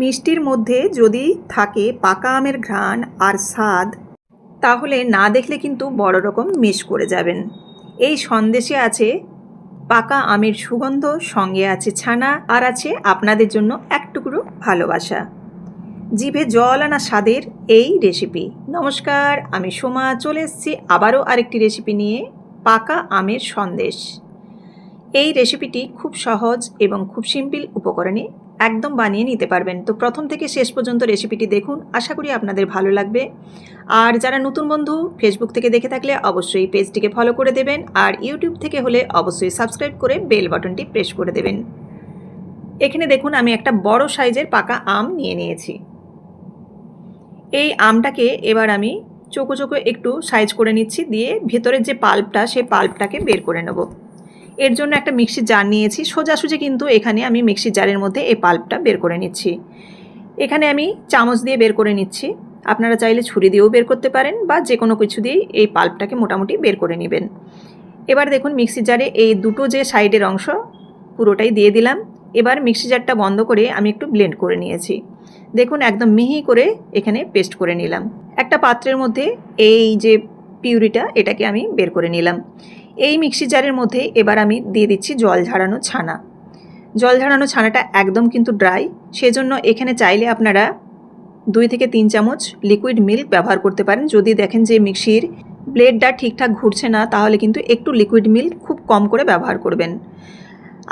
মিষ্টির মধ্যে যদি থাকে পাকা আমের ঘ্রাণ আর স্বাদ, তাহলে না দেখলে কিন্তু বড় রকম মিস করে যাবেন। এই সন্দেশে আছে পাকা আমের সুগন্ধ, সঙ্গে আছে ছানা আর আছে আপনাদের জন্য এক টুকরো ভালোবাসা। জিভে জল আনা স্বাদের এই রেসিপি নমস্কার, আমি সোমা, চলে এসেছি আবারও আরেকটি রেসিপি নিয়ে পাকা আমের সন্দেশ। এই রেসিপিটি খুব সহজ এবং খুব সিম্পল উপকরণে একদম বানিয়ে নিতে পারবেন। তো প্রথম থেকে শেষ পর্যন্ত রেসিপিটি দেখুন, আশা করি আপনাদের ভালো লাগবে। আর যারা নতুন বন্ধু ফেসবুক থেকে দেখে থাকলে অবশ্যই পেজটিকে ফলো করে দেবেন, আর ইউটিউব থেকে হলে অবশ্যই সাবস্ক্রাইব করে বেল বাটনটি প্রেস করে দেবেন। এখানে দেখুন, আমি একটা বড় সাইজের পাকা আম নিয়ে নিয়েছি। এই আমটাকে এবার আমি চোখো চোখো একটু সাইজ করে নিচ্ছি, দিয়ে ভেতরের যে পাল্পটা সেই পাল্পটাকে বের করে নেব। এর জন্য একটা মিক্সির জার নিয়েছি। সোজাসুজি কিন্তু এখানে আমি মিক্সির জারের মধ্যে এই পাল্পটা বের করে নিচ্ছি। এখানে আমি চামচ দিয়ে বের করে নিচ্ছি। আপনারা চাইলে ছুরি দিয়েও বের করতে পারেন বা যে কোনো কিছু দিয়েই এই পাল্পটাকে মোটামুটি বের করে নেবেন। এবার দেখুন মিক্সির জারে এই দুটো যে সাইডের অংশ, পুরোটাই দিয়ে দিলাম। এবার মিক্সি জারটা বন্ধ করে আমি একটু ব্লেন্ড করে নিয়েছি। দেখুন একদম মিহি করে এখানে পেস্ট করে নিলাম। একটা পাত্রের মধ্যে এই যে পিউরিটা, এটাকে আমি বের করে নিলাম। এই মিক্সি জারের মধ্যে এবার আমি দিয়ে দিচ্ছি জল ঝাড়ানো ছানা। জল ঝাড়ানো ছানাটা একদম কিন্তু ড্রাই, সেজন্য এখানে চাইলে আপনারা দুই থেকে তিন চামচ লিকুইড মিল্ক ব্যবহার করতে পারেন। যদি দেখেন যে মিক্সির ব্লেডটা ঠিকঠাক ঘুরছে না, তাহলে কিন্তু একটু লিকুইড মিল্ক খুব কম করে ব্যবহার করবেন।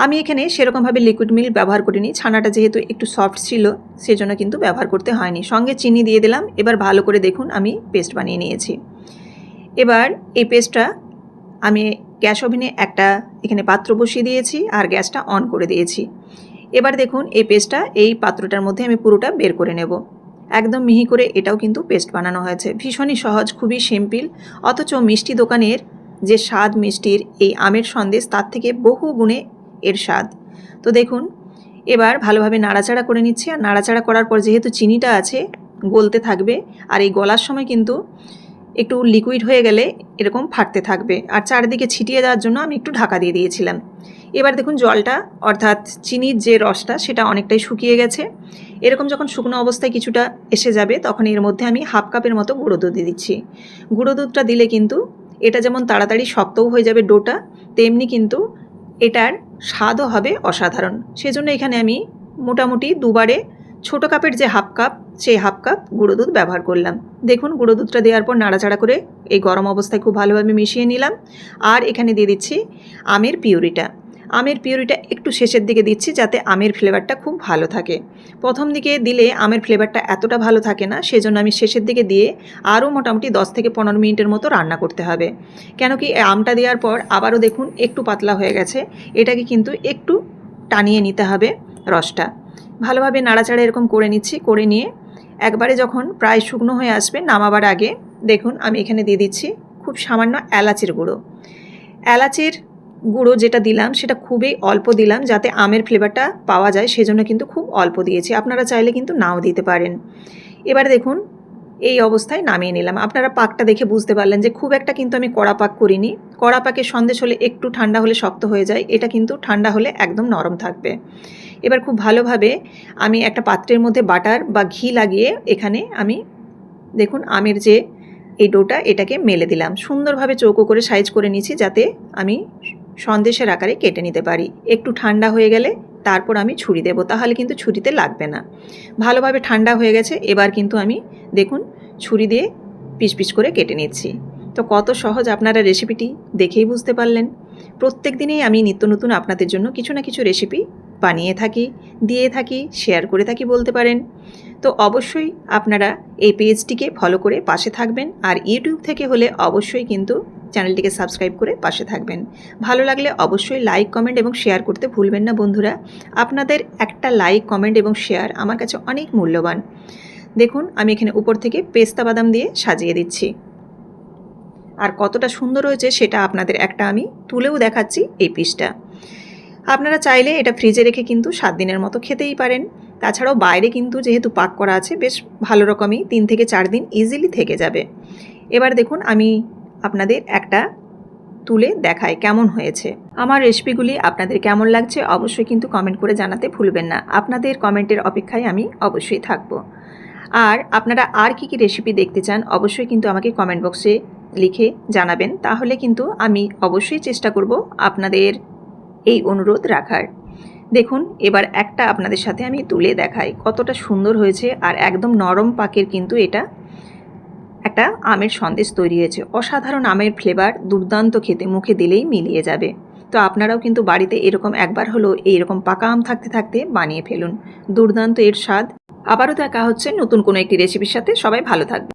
আমি এখানে সেরকমভাবে লিকুইড মিল্ক ব্যবহার করিনি, ছানাটা যেহেতু একটু সফট ছিল, সেজন্য কিন্তু ব্যবহার করতে হয়নি। সঙ্গে চিনি দিয়ে দিলাম, এবার ভালো করে দেখুন আমি পেস্ট বানিয়ে নিয়েছি। এবার এই পেস্টটা আমি গ্যাস ওভেনে একটা এখানে পাত্র বসিয়ে দিয়েছি আর গ্যাসটা অন করে দিয়েছি। এবার দেখুন, এই পেস্টটা, এই পাত্রটার মধ্যে আমি পুরোটা বের করে নেব। একদম মিহি করে এটাও কিন্তু পেস্ট বানানো হয়েছে। ভীষণই সহজ, খুবই সিম্পল। অথচ মিষ্টি দোকানের যে স্বাদ মিষ্টির, এই আমের সন্দেশ, তার থেকে বহু গুণে এর স্বাদ। তো দেখুন, এবার ভালোভাবে নাড়াচাড়া করে নিচ্ছি। আর নাড়াচাড়া করার পর যেহেতু চিনিটা আছে, গলতে থাকবে। আর এই গলার সময় কিন্তু একটু লিকুইড হয়ে গেলে এরকম ফাটতে থাকবে। আর চারিদিকে ছিটিয়ে দেওয়ার জন্য আমি একটু ঢাকা দিয়ে দিয়েছিলাম। এবার দেখুন জলটা, অর্থাৎ চিনির যে রসটা, সেটা অনেকটাই শুকিয়ে গেছে। এরকম যখন শুকনো অবস্থায় কিছুটা এসে যাবে, তখন এর মধ্যে আমি হাফ কাপের মতো গুঁড়ো দুধ দিচ্ছি। গুঁড়ো দুধটা দিলে কিন্তু এটা যেমন তাড়াতাড়ি শক্তও হয়ে যাবে ডোটা, তেমনি কিন্তু এটার স্বাদও হবে অসাধারণ। সেজন্য এখানে আমি মোটামুটি দুবারে ছোট কাপের যে হাফ কাপ সেই হাফ কাপ গুঁড়ো দুধ ব্যবহার করলাম। দেখুন, গুঁড়ো দুধটা দেওয়ার পর নাড়াচাড়া করে এই গরম অবস্থায় খুব ভালোভাবে মিশিয়ে নিলাম। আর এখানে দিয়ে দিচ্ছি আমের পিউরিটা। আমের পিউরিটা একটু শেষের দিকে দিচ্ছি যাতে আমের ফ্লেভারটা খুব ভালো থাকে। প্রথম দিকে দিলে আমের ফ্লেভারটা এতটা ভালো থাকে না, সেজন্য আমি শেষের দিকে দিয়ে আরও মোটামুটি দশ থেকে পনেরো মিনিটের মতো রান্না করতে হবে। কেন কি আমটা দেওয়ার পর আবারও দেখুন একটু পাতলা হয়ে গেছে। এটাকে কিন্তু একটু টানিয়ে নিতে হবে রসটা। ভালোভাবে নাড়াচাড়া এরকম করে নিচ্ছি, করে নিয়ে একবারে যখন প্রায় শুকনো হয়ে আসবে নামাবার আগে, দেখুন আমি এখানে দিয়ে দিচ্ছি খুব সামান্য এলাচের গুঁড়ো। এলাচের গুঁড়ো যেটা দিলাম সেটা খুবই অল্প দিলাম যাতে আমের ফ্লেভারটা পাওয়া যায়, সেজন্য কিন্তু খুব অল্প দিয়েছি। আপনারা চাইলে কিন্তু নাও দিতে পারেন। এবারে দেখুন এই অবস্থায় নামিয়ে নিলাম। আপনারা পাকটা দেখে বুঝতে পারলেন যে খুব একটা কিন্তু আমি কড়া পাক করিনি। কড়া পাকের সন্দেশ হলে একটু ঠান্ডা হলে শক্ত হয়ে যায়। এটা কিন্তু ঠান্ডা হলে একদম নরম থাকবে। এবার খুব ভালোভাবে আমি একটা পাত্রের মধ্যে বাটার বা ঘি লাগিয়ে এখানে আমি, দেখুন, আমের যে এই ডোটা, এটাকে মেলে দিলাম। সুন্দরভাবে চৌকো করে সাইজ করে নিয়েছি যাতে আমি সন্দেশের আকারে কেটে নিতে পারি। একটু ঠান্ডা হয়ে গেলে তারপর আমি ছুরি দেবো, তাহলে কিন্তু ছুরিতে লাগবে না। ভালোভাবে ঠান্ডা হয়ে গেছে, এবার কিন্তু আমি দেখুন ছুরি দিয়ে পিস পিস করে কেটে নিচ্ছি। তো কত সহজ আপনারা রেসিপিটি দেখেই বুঝতে পারলেন। প্রত্যেক দিনেই আমি নিত্য নতুন আপনাদের জন্য কিছু না কিছু রেসিপি বানিয়ে থাকি, দিয়ে থাকি শেয়ার করে থাকি বলতে পারেন। তো অবশ্যই আপনারা এই পেজটিকে ফলো করে পাশে থাকবেন, আর ইউটিউব থেকে হলে অবশ্যই কিন্তু চ্যানেলটিকে সাবস্ক্রাইব করে পাশে থাকবেন। ভালো লাগলে অবশ্যই লাইক কমেন্ট এবং শেয়ার করতে ভুলবেন না বন্ধুরা। আপনাদের একটা লাইক কমেন্ট এবং শেয়ার আমার কাছে অনেক মূল্যবান। দেখুন, আমি এখানে উপর থেকে পেস্তা বাদাম দিয়ে সাজিয়ে দিচ্ছি। আর কতটা সুন্দর হয়েছে সেটা আপনাদের একটা আমি তুলেও দেখাচ্ছি এই পিসটা আপনারা চাইলে এটা ফ্রিজে রেখে কিন্তু সাত দিনের মতো খেতেই পারেন। তাছাড়াও বাইরে কিন্তু যেহেতু পাক করা আছে, বেশ ভালো রকমই তিন থেকে চার দিন ইজিলি থেকে যাবে। এবার দেখুন, আমি আপনাদের একটা তুলে দেখায় কেমন হয়েছে। আমার রেসিপিগুলি আপনাদের কেমন লাগছে অবশ্যই কিন্তু কমেন্ট করে জানাতে ভুলবেন না। আপনাদের কমেন্টের অপেক্ষায় আমি অবশ্যই থাকব। আর আপনারা আর কি কি রেসিপি দেখতে চান অবশ্যই কিন্তু আমাকে কমেন্ট বক্সে লিখে জানাবেন। তাহলে কিন্তু আমি অবশ্যই চেষ্টা করব আপনাদের এই অনুরোধ রাখার। দেখুন, এবার একটা আপনাদের সাথে আমি তুলে দেখাই কতটা সুন্দর হয়েছে আর একদম নরম পাকের কিন্তু এটা একটা আমের সন্দেশ তৈরি হয়েছে। অসাধারণ আমের ফ্লেভার দুর্দান্ত খেতে, মুখে দিলেই মিলিয়ে যাবে। তো আপনারাও কিন্তু বাড়িতে এরকম একবার হলো এইরকম পাকা আম থাকতে থাকতে বানিয়ে ফেলুন। দুর্দান্ত এর স্বাদ। আবারও দেখা হচ্ছে নতুন কোনো একটি রেসিপির সাথে। সবাই ভালো থাকবে